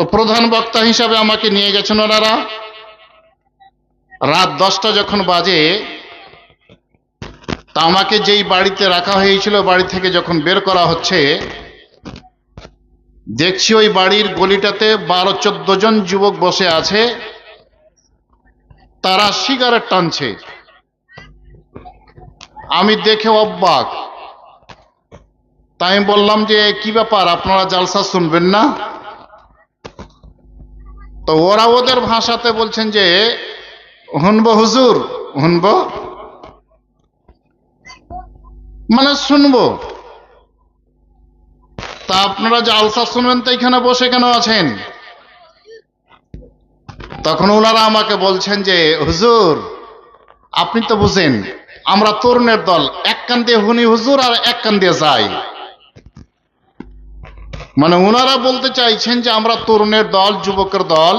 তো প্রধান বক্তা হিসাবে আমাকে নিয়ে গেছেন ওনারা। রাত দশটা যখন বাজে, তা আমাকে যেই বাড়িতে রাখা হয়েছিল, বাড়ি থেকে যখন বের করা হচ্ছে, দেখছি ওই বাড়ির গলিটাতে বারো চোদ্দ জন যুবক বসে আছে। তারা সিগারেট টানছে। আমি দেখে অবাক। তাই বললাম যে, কি ব্যাপার? আপনারা জালসা শুনবেন না? তো ওরা ওদের ভাষাতে বলছেন যে, হুনব হুজুর, হুনব? মানে শুনব। তা আপনারা জালসা শুনবেন তো এখানে বসে কেন আছেন? তখন ওনারা আমাকে বলছেন যে, হুজুর, আপনি তো বুঝেন, আমরা তরুণের দল, এক কান দিয়ে হুনি হুজুর আর এক কান দিয়ে যাই। মানে ওনারা বলতে চাইছেন যে আমরা তরুণের দল, যুবকের দল,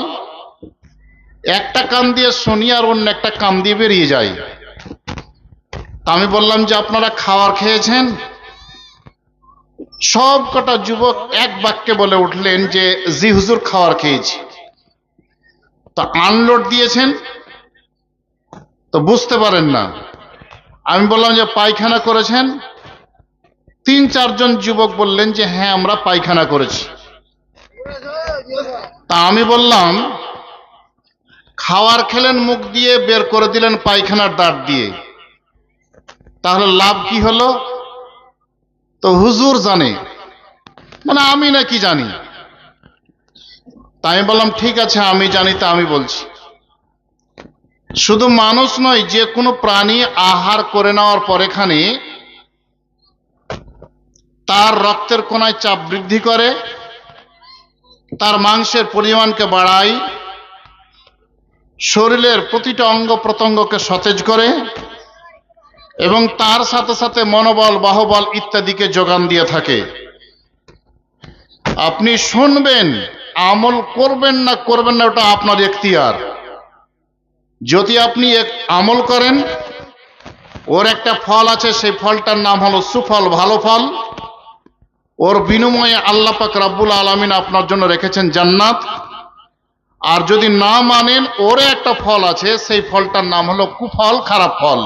একটা কান দিয়ে শুনি আর অন্য একটা কান দিয়ে বেরিয়ে যাই। আমি বললাম যে আপনারা খাবার খেয়েছেন? সব কটা যুবক এক বাক্যে বলে উঠলেন যে, জি, হুজুর, খাওয়ার খেয়েছি। তো আনলোড দিয়েছেন? তো বুঝতে পারেন না। আমি বললাম যে, পায়খানা করেছেন? তিন, চারজন যুবক বললেন যে হ্যাঁ আমরা পায়খানা করেছি। তা আমি বললাম, খাওয়ার খেলেন, মুখ দিয়ে বের করে দিলেন পায়খানার দাঁত দিয়ে। তাহলে লাভ কি হলো? তো হুজুর জানে। মানে আমি নাকি জানি। তাই বললাম, ঠিক আছে, আমি জানি, তা আমি বলছি। শুধু মানুষ নয়, যে কোনো প্রাণী আহার করে নেওয়ার পর এখানে তার রক্তের কোনায় চাপ বৃদ্ধি করে, তার মাংসের পরিমাণকে বাড়ায়, শরীরের প্রতিটা অঙ্গ প্রত্যঙ্গকে সতেজ করে এবং তার সাথে সাথে মনোবল, বাহবল ইত্যাদিকে যোগান দিয়ে থাকে। আপনি শুনবেন, আমল করবেন না করবেন না, ওটা আপনার এখতিয়ার। যদি আপনি এক আমল করেন, ওর একটা ফল আছে, সেই ফলটার নাম হলো সুফল, ভালো ফল। ওর বিনিময়ে আল্লাহ পাক রাব্বুল আলমিন আপনার জন্য রেখেছেন জান্নাত। আর যদি না মানেন ওর একটা ফল আছে, সেই ফলটার নাম হলো কুফল, খারাপ ফল।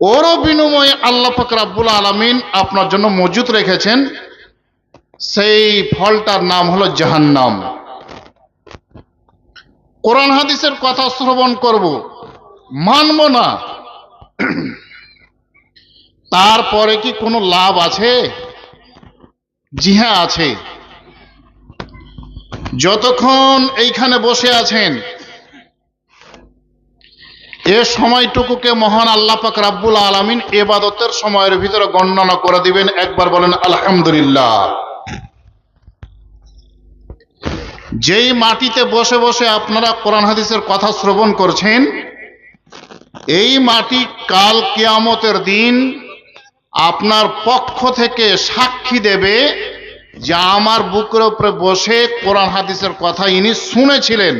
ওরও বিনিময়ে আল্লাহ পাক রাব্বুল আলমিন আপনার জন্য মজুত রেখেছেন, সেই ফলটার নাম হলো জাহান্নাম। কোরআন হাদিসের কথা শ্রবণ করব। মানব না। তারপরে কি কোনো লাভ আছে? জি হ্যাঁ আছে। যতক্ষণ এইখানে বসে আছেন, এ সময়টুকুকে মহান আল্লাহ পাক রাব্বুল আলামিন এবাদতের সময়ের ভিতরে গণনা করে দিবেন। একবার বলেন, আলহামদুলিল্লাহ। যেই মাটিতে বসে বসে আপনারা কোরআন হাদিসের কথা শ্রবণ করছেন, এই মাটি কাল কিয়ামতের দিন আপনার পক্ষ থেকে সাক্ষী দেবে যে আমার বুকের উপরে বসে কোরআন হাদিসের কথা ইনি শুনেছিলেন।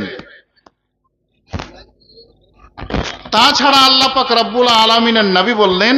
তাছাড়া আল্লাহ পাক রব্বুল আলমিনের নবী বললেন